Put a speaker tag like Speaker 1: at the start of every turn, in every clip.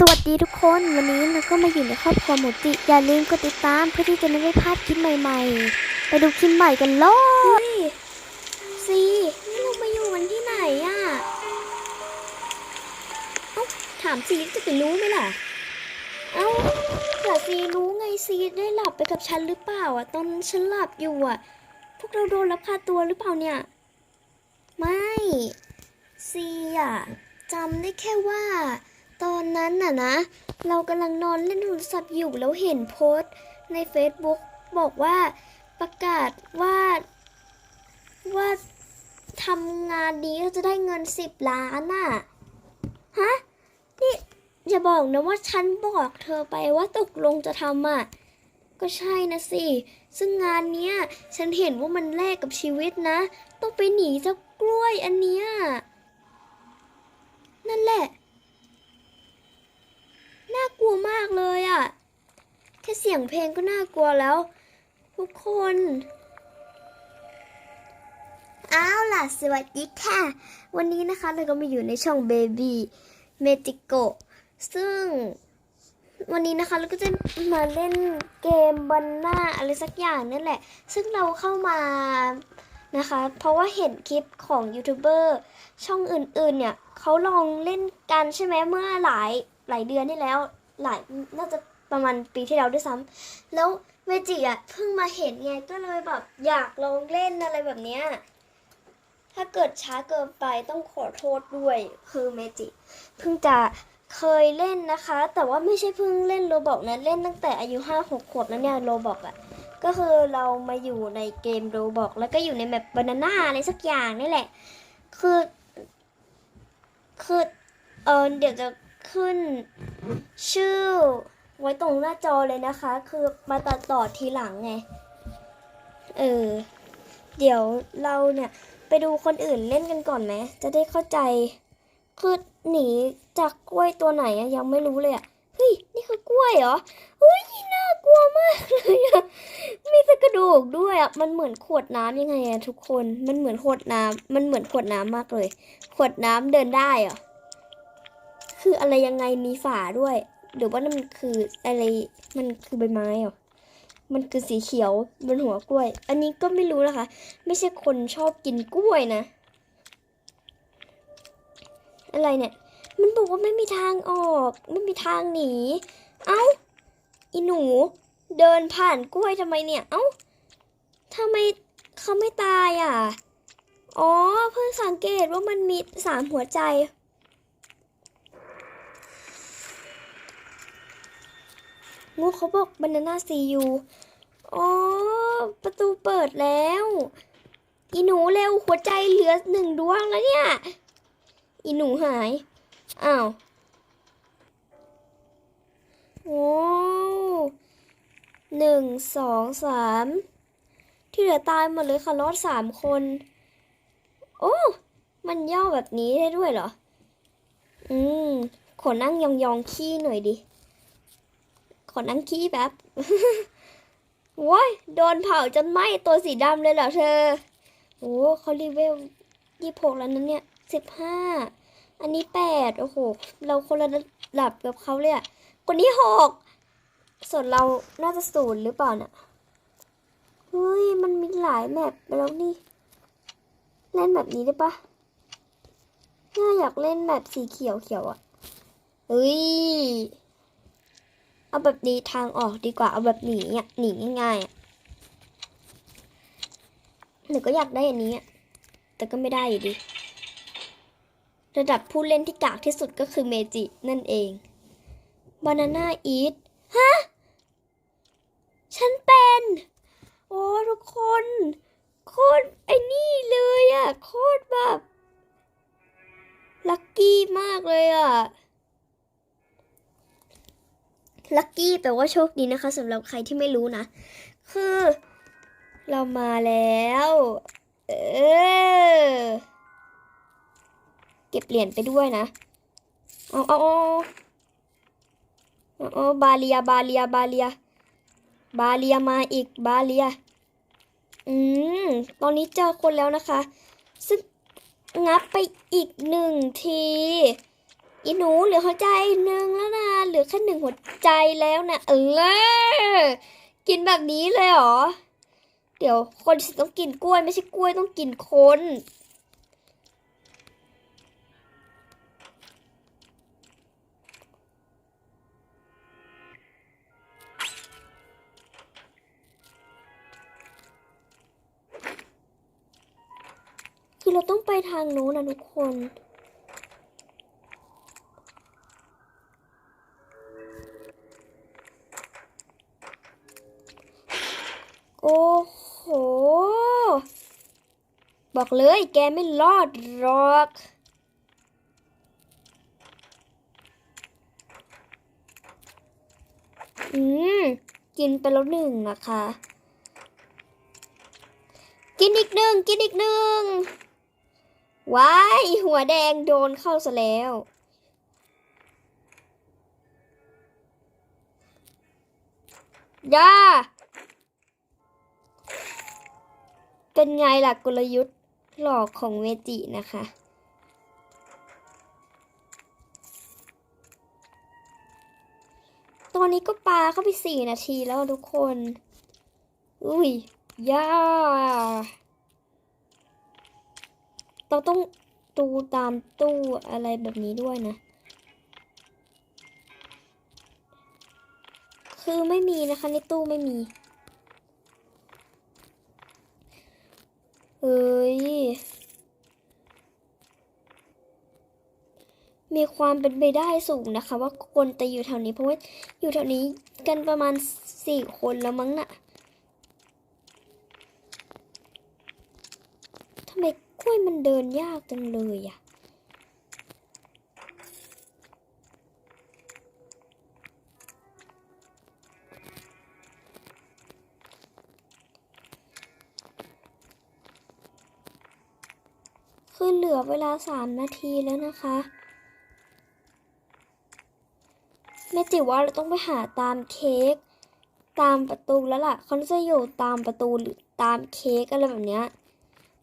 Speaker 1: สวัสดีทุกคนวันนี้เราก็มาอยู่ในครอบครัวหมูจิ อย่าลืมกดติดตามเพื่อที่จะไม่ได้พลาดคลิปใหม่ๆ ไปดูคลิปใหม่กันเลยซีนี่เรามาอยู่กันที่ไหนอะเอ้าถามซีจะไปรู้ไหมล่ะ เอ้าแต่ซีรู้ไงซีได้หลับไปกับฉันหรือเปล่าอะตอนฉันหลับอยู่อะพวกเราโดนลักพาตัวหรือเปล่าเนี่ย ไม่ซีอะจำได้แค่ว่า ตอนนั้นน่ะนะ เรากำลังนอนเล่นโทรศัพท์อยู่แล้วเห็นโพสต์ใน Facebook บอกว่าประกาศว่าว่าทำงานนี้เราจะได้เงินสิบล้านน่ะ ฮะ นี่อย่าบอกนะว่าฉันบอกเธอไปว่าตกลงจะทำอะ ก็ใช่นะสิ ซึ่งงานเนี้ย ฉันเห็นว่ามันแลกกับชีวิตนะ ต้องไปหนีเจ้ากล้วยอันเนี้ย นั่นแหละ น่ากลัวมากเลยอะ่ะ แค่เสียงเพลงก็น่ากลัวแล้ว ทุกคนอ้าวล่ะ สวัสดีค่ะ วันนี้นะคะเราก็มาอยู่ในช่อง Baby m a g i c o ซึ่งวันนี้นะคะเราก็จะมาเล่นเกมบันหน้าอะไรสักอย่างนั่นแหละ ซึ่งเราเข้ามานะคะ เพราะว่าเห็นคลิปของยูทูบเบอร์ช่องอื่นๆเนี่ยเขาลองเล่นกันใช่ไหมเมื่อหลายหลายเดือนที่แล้ว หลายน่าจะ ประมาณปีที่แล้วด้วยซ้ำแล้วเมจิอะเพิ่งมาเห็นไงก็เลยแบบอยากลองเล่นอะไรแบบเนี้ยถ้าเกิดช้าเกินไปต้องขอโทษด้วยคือเมจิเพิ่งจะเคยเล่นนะคะ แต่ว่าไม่ใช่เพิ่งเล่นโรบอกนะเล่นตั้งแต่อายุห้าหกขวบแล้วเนี่ยโรบอกอะก็คือเรามาอยู่ในเกมโรบอกแล้วก็อยู่ในแบบบานาน่าอะไรสักอย่างนี่แหละ คือ คือเออเดี๋ยวจะขึ้นชื่อ ไว้ตรงหน้าจอเลยนะคะ คือมาตัดต่อทีหลังไง เออ เดี๋ยวเราเนี่ยไปดูคนอื่นเล่นกันก่อนไหม จะได้เข้าใจ คือหนีจากกล้วยตัวไหนอะยังไม่รู้เลยอะเฮ้ย นี่คือกล้วยเหรอ เฮ้ย น่ากลัวมากเลยอะมีต่กระดูกด้วยอะมันเหมือนขวดน้ำยังไงอะทุกคน มันเหมือนขวดน้ำมันเหมือนขวดน้ำมากเลย ขวดน้ำเดินได้เหรอ คืออะไรยังไงมีฝาด้วย หรือว่ามันคืออะไร มันคือใบไม้หรอ มันคือสีเขียวบนหัวกล้วย อันนี้ก็ไม่รู้นะคะ ไม่ใช่คนชอบกินกล้วยนะ อะไรเนี่ย มันบอกว่าไม่มีทางออก ไม่มีทางหนี เอ้า อีหนู เดินผ่านกล้วยทำไมเนี่ย เอ้าทำไมเขาไม่ตายอะ อ๋อ เพิ่งสังเกตว่ามันมีสามหัวใจ งูเขาบอก banana see you อ๋อ ประตูเปิดแล้ว อีหนูเร็วหัวใจเหลือหนึ่งดวงแล้วเนี่ย อีหนูหาย อ้าว โอ้หนึ่งสองสามที่เหลือตายหมดเลยค่ะรอดสามคน โอ้ มันย่อแบบนี้ได้ด้วยเหรอ อืม ขอนั่งยองๆขี้หน่อยดิ อนั่งขี้แป๊บโว้ยโดนเผาจนไหม้ตัวสีดำเลยเหรอเธอโอ้เขารีเวลยี่หกแล้วนั้นเนี่ยสิบห้าอันนี้แปดโอ้โห เราคนละระดับกับเขาเลยอะคนนี้หกส่วนเราน่าจะศูนย์หรือเปล่าเนี่ยเฮ้ย มันมีหลายแมปแล้วนี่ เล่นแบบนี้ได้ปะน่าอยากเล่นแบบสีเขียวเขียวอะเฮ้ย เอาแบบนี้ทางออกดีกว่าเอาแบบหนีอะหนีง่ายๆอะหนูก็อยากได้อันนี้อะแต่ก็ไม่ได้อยู่ดี ระดับผู้เล่นที่กากที่สุดก็คือเมจินั่นเองบานาน่าอีทฮะ ลัคกี้แปลว่าโชคดีนะคะสำหรับใครที่ไม่รู้นะ คือ เรามาแล้ว เออ เก็บเหรียญไปด้วยนะเอาเอาเอาเอาบาเลียบาเลียบาเลีย บาเลียมาอีกบาเลีย อืม ตอนนี้เจอคนแล้วนะคะ ซึ่งงับไปอีกหนึ่งที อีหนูเหลือหัวใจหนึ่งแล้วนะเหลือแค่หนึ่งหัวใจแล้วนะเออกินแบบนี้เลยเหรอ เดี๋ยวคนสิต้องกินกล้วยไม่ใช่กล้วยต้องกินคนคือเราต้องไปทางโน้นนะทุกคน บอกเลยแกไม่รอดหรอก อืม กินไปแล้วหนึ่งนะคะ กินอีกหนึ่งกินอีกหนึ่งว้าย หัวแดงโดนเข้าซะแล้ว ย่า เป็นไงล่ะกลยุทธ์ หลอกของเวจินะคะ ตอนนี้ก็ปลาเข้าไปสี่นาทีแล้วทุกคน อุ้ยย่าเราต้องดูตามตู้อะไรแบบนี้ด้วยนะ คือไม่มีนะคะในตู้ไม่มี เฮ้ย มีความเป็นไปได้สูงนะคะ ว่าคนจะอยู่แถวนี้เพราะว่าอยู่แถวนี้กันประมาณสี่คนแล้วมั้งน่ะทำไมกล้วยมันเดินยากจังเลยอะ เหลือเวลาสามนาทีแล้วนะคะแม่จิ๋วว่าเราต้องไปหาตามเค้กตามประตูแล้วล่ะเขาจะอยู่ตามประตูหรือตามเค้กอะไรแบบเนี้ย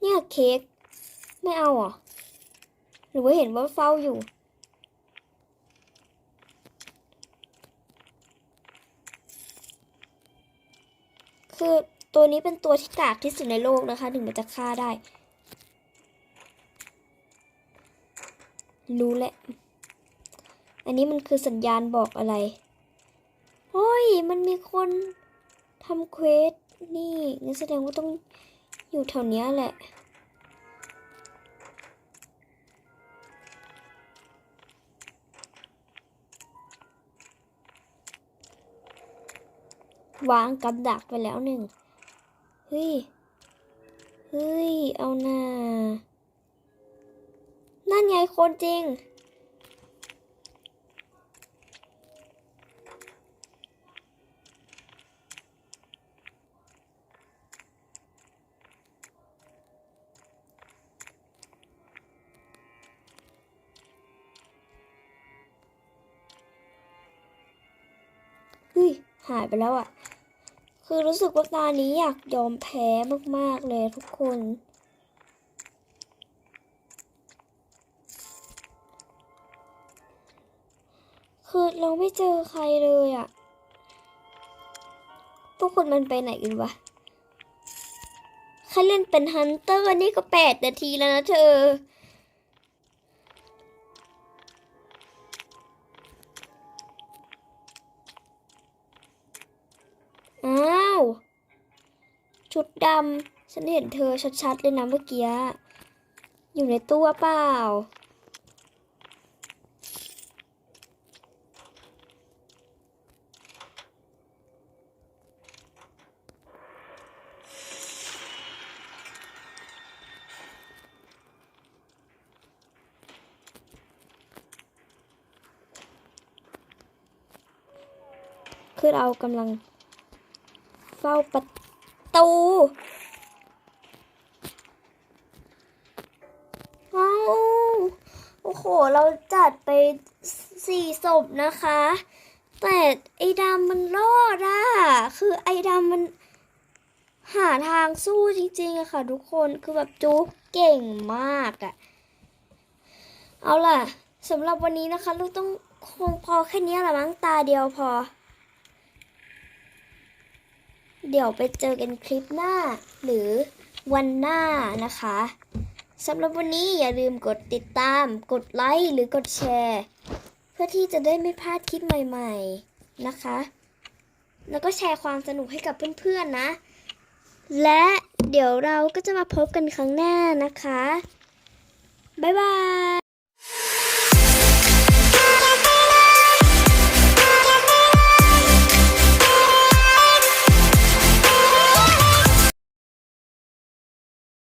Speaker 1: เนี่ยเค้กไม่เอาเหรอหรือว่าเห็นว่าเฝ้าอยู่คือตัวนี้เป็นตัวที่กากที่สุดในโลกนะคะ ถึงมันจะฆ่าได้ รู้แหละ อันนี้มันคือสัญญาณบอกอะไรเฮ้ย มันมีคนทำเควส นี่งั้นแสดงว่าต้องอยู่แถวนี้แหละวางกับดักไปแล้วหนึ่ง เฮ้ย เฮ้ย เอาหน่า นั่นไงคนจริง เฮ้ย หายไปแล้วอะ่ะ คือรู้สึกว่าตานี้อยากยอมแพ้มาก ๆ เลยทุกคน คือเราไม่เจอใครเลยอะ่ะพวกคนมันไปไหนกันวะแค่เล่นเป็นฮันเตอร์นี่ก็แปดนาทีแล้วนะเธอ อ้าว ชุดดำ ฉันเห็นเธอชัดๆเลยนะเมื่อกี้ อยู่ในตู้เปล่า คือเรากำลังเฝ้าประตูเอาโอ้โห เราจัดไปสี่ศพนะคะ แต่ไอ้ดำมันรอดอะคือไอ้ดำมันหาทางสู้จริงๆอะค่ะ ทุกคน คือแบบจุ๊กเก่งมากอะเอาล่ะสำหรับวันนี้นะคะเราต้องคงพอแค่นี้ละมั้งตาเดียวพอ เดี๋ยวไปเจอกันคลิปหน้า หรือวันหน้านะคะสำหรับวันนี้อย่าลืมกดติดตาม กดไลค์หรือกดแชร์ เพื่อที่จะได้ไม่พลาดคลิปใหม่ ๆนะคะ แล้วก็แชร์ความสนุกให้กับเพื่อนๆนะ และเดี๋ยวเราก็จะมาพบกันครั้งหน้านะคะ บ๊ายบาย